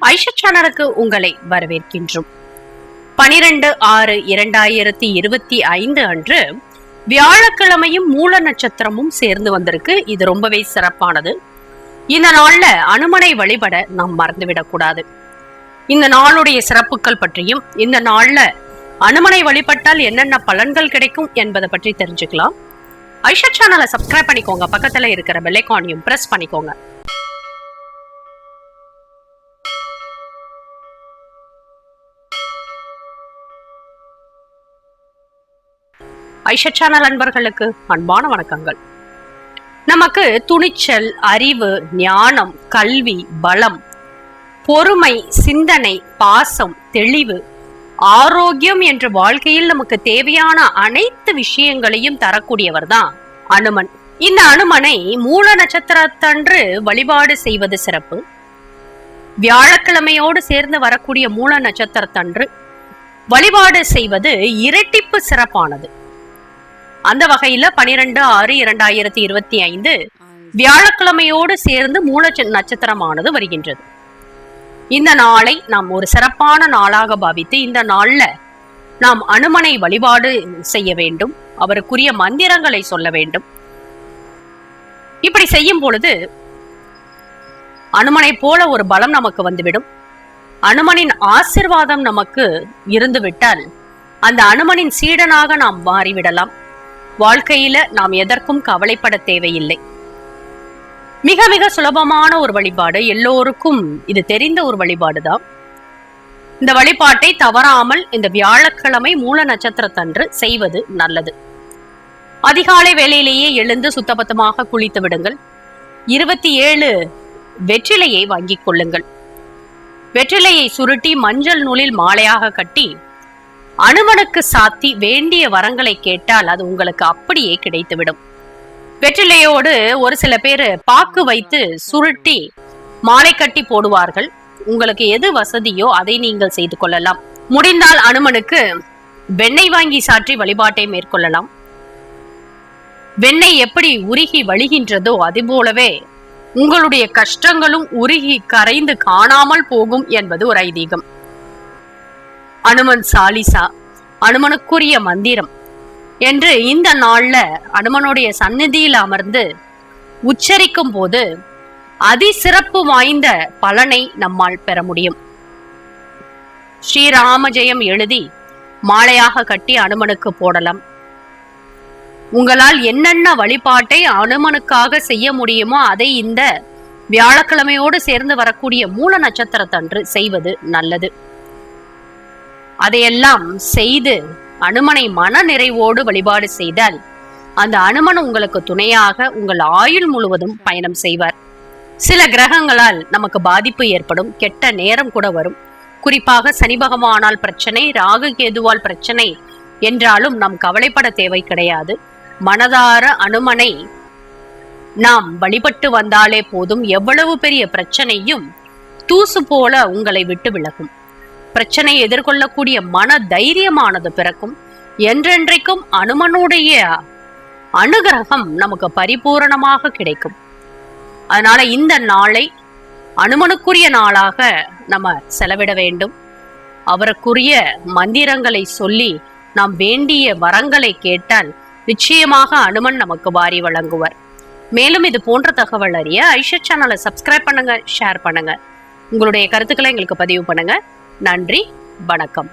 ஐஷா சேனலுக்கு உங்களை வரவேற்கின்றோம். பனிரெண்டு ஆறு இரண்டாயிரத்தி இருபத்தி ஐந்து அன்று வியாழக்கிழமையும் மூல நட்சத்திரமும் சேர்ந்து வந்திருக்கு. இது ரொம்பவே சிறப்பானது. இந்த நாள்ல அனுமனை வழிபட நாம் மறந்துவிடக் கூடாது இந்த நாளுடைய சிறப்புகள் பற்றியும் இந்த நாள்ல அனுமனை வழிபட்டால் என்னென்ன பலன்கள் கிடைக்கும் என்பதை பற்றி தெரிஞ்சுக்கலாம். ஐஷா சேனலை சப்ஸ்கிரைப் பண்ணிக்கோங்க. பக்கத்துல இருக்கிற பெல்லைக்கானையும் பிரஸ் பண்ணிக்கோங்க. ஐஷா சேனல் அன்பர்களுக்கு அன்பான வணக்கங்கள். நமக்கு துணிச்சல் அறிவு ஞானம் கல்வி பலம் பொறுமை சிந்தனை பாசம் தெளிவு ஆரோக்கியம் என்ற வாழ்க்கையில் நமக்கு தேவையான அனைத்து விஷயங்களையும் தரக்கூடியவர் தான் அனுமன். இந்த அனுமனை மூல நட்சத்திரத்தன்று வழிபாடு செய்வது சிறப்பு. வியாழக்கிழமையோடு சேர்ந்து வரக்கூடிய மூல நட்சத்திரத்தன்று வழிபாடு செய்வது இரட்டிப்பு சிறப்பானது. அந்த வகையில பனிரெண்டு ஆறு இரண்டாயிரத்தி இருபத்தி ஐந்து வியாழக்கிழமையோடு சேர்ந்து மூல நட்சத்திரமானது வருகின்றது. இந்த நாளை நாம் ஒரு சிறப்பான நாளாக பாவித்து இந்த நாள்ல நாம் அனுமனை வழிபாடு செய்ய வேண்டும். அவருக்குரிய மந்திரங்களை சொல்ல வேண்டும். இப்படி செய்யும் பொழுது அனுமனை போல ஒரு பலம் நமக்கு வந்துவிடும். அனுமனின் ஆசிர்வாதம் நமக்கு இருந்துவிட்டால் அந்த அனுமனின் சீடனாக நாம் மாறிவிடலாம். வாழ்க்கையில நாம் எதற்கும் கவலைப்பட தேவையில்லை. மிக மிக சுலபமான ஒரு வழிபாடு எல்லோருக்கும் இது தெரிந்த ஒரு வழிபாடுதான். இந்த வழிபாட்டை தவறாமல் இந்த வியாழக்கிழமை மூல நட்சத்திரத்தன்று செய்வது நல்லது. அதிகாலை வேலையிலேயே எழுந்து சுத்தபத்தமாக குளித்து விடுங்கள். இருபத்தி ஏழு வெற்றிலையை வாங்கிக் கொள்ளுங்கள். வெற்றிலையை சுருட்டி மஞ்சள் நூலில் மாலையாக கட்டி அனுமனுக்கு சாத்தி வேண்டிய வரங்களை கேட்டால் அது உங்களுக்கு அப்படியே கிடைத்துவிடும். வெற்றிலையோடு ஒரு சில பேர் பாக்கு வைத்து சுருட்டி மாலை கட்டி போடுவார்கள். உங்களுக்கு எது வசதியோ அதை நீங்கள் செய்து கொள்ளலாம். முடிந்தால் அனுமனுக்கு வெண்ணெய் வாங்கி சாற்றி வழிபாட்டை மேற்கொள்ளலாம். வெண்ணெய் எப்படி உருகி வழிகின்றதோ அதுபோலவே உங்களுடைய கஷ்டங்களும் உருகி கரைந்து காணாமல் போகும் என்பது ஒரு ஐதீகம். அனுமன் சாலிசா அனுமனுக்குரிய மந்திரம். என்று இந்த நாள்ல அனுமனுடைய சந்நிதியில் அமர்ந்து உச்சரிக்கும் போது அதிசிறப்பு வாய்ந்த பலனை நம்மால் பெற முடியும். ஸ்ரீராம ஜெயம் எழுதி மாலையாக கட்டி அனுமனுக்கு போடலாம். உங்களால் என்னென்ன வழிபாட்டை அனுமனுக்காக செய்ய முடியுமோ அதை இந்த வியாழக்கிழமையோடு சேர்ந்து வரக்கூடிய மூல நட்சத்திரத்தன்று செய்வது நல்லது. அதையெல்லாம் செய்து அனுமனை மன நிறைவோடு வழிபாடு செய்தால் அந்த அனுமன் உங்களுக்கு துணையாக உங்கள் ஆயுள் முழுவதும் பயணம் செய்வார். சில கிரகங்களால் நமக்கு பாதிப்பு ஏற்படும் கெட்ட நேரம் கூட வரும். குறிப்பாக சனி பகவானால் பிரச்சனை ராகு கேதுவால் பிரச்சனை என்றாலும் நாம் கவலைப்பட தேவை கிடையாது. மனதார அனுமனை நாம் வழிபட்டு வந்தாலே போதும். எவ்வளவு பெரிய பிரச்சனையும் தூசு போல உங்களை விட்டு விலகும். பிரச்சனை எதிர்கொள்ளக்கூடிய மன தைரியமானது பிறக்கும். என்றென்றைக்கும் அனுமனுடைய அனுகிரகம் நமக்கு பரிபூரணமாக கிடைக்கும். அதனால இந்த நாளை அனுமனுக்குரிய நாளாக நம்ம செலவிட வேண்டும். அவருக்குரிய மந்திரங்களை சொல்லி நாம் வேண்டிய வரங்களை கேட்டால் நிச்சயமாக அனுமன் நமக்கு வாரி வழங்குவார். மேலும் இது போன்ற தகவல் அறிய ஐஷா சேனலை சப்ஸ்கிரைப் பண்ணுங்க ஷேர் பண்ணுங்க. உங்களுடைய கருத்துக்களை எங்களுக்கு பதிவு பண்ணுங்க. நன்றி வணக்கம்.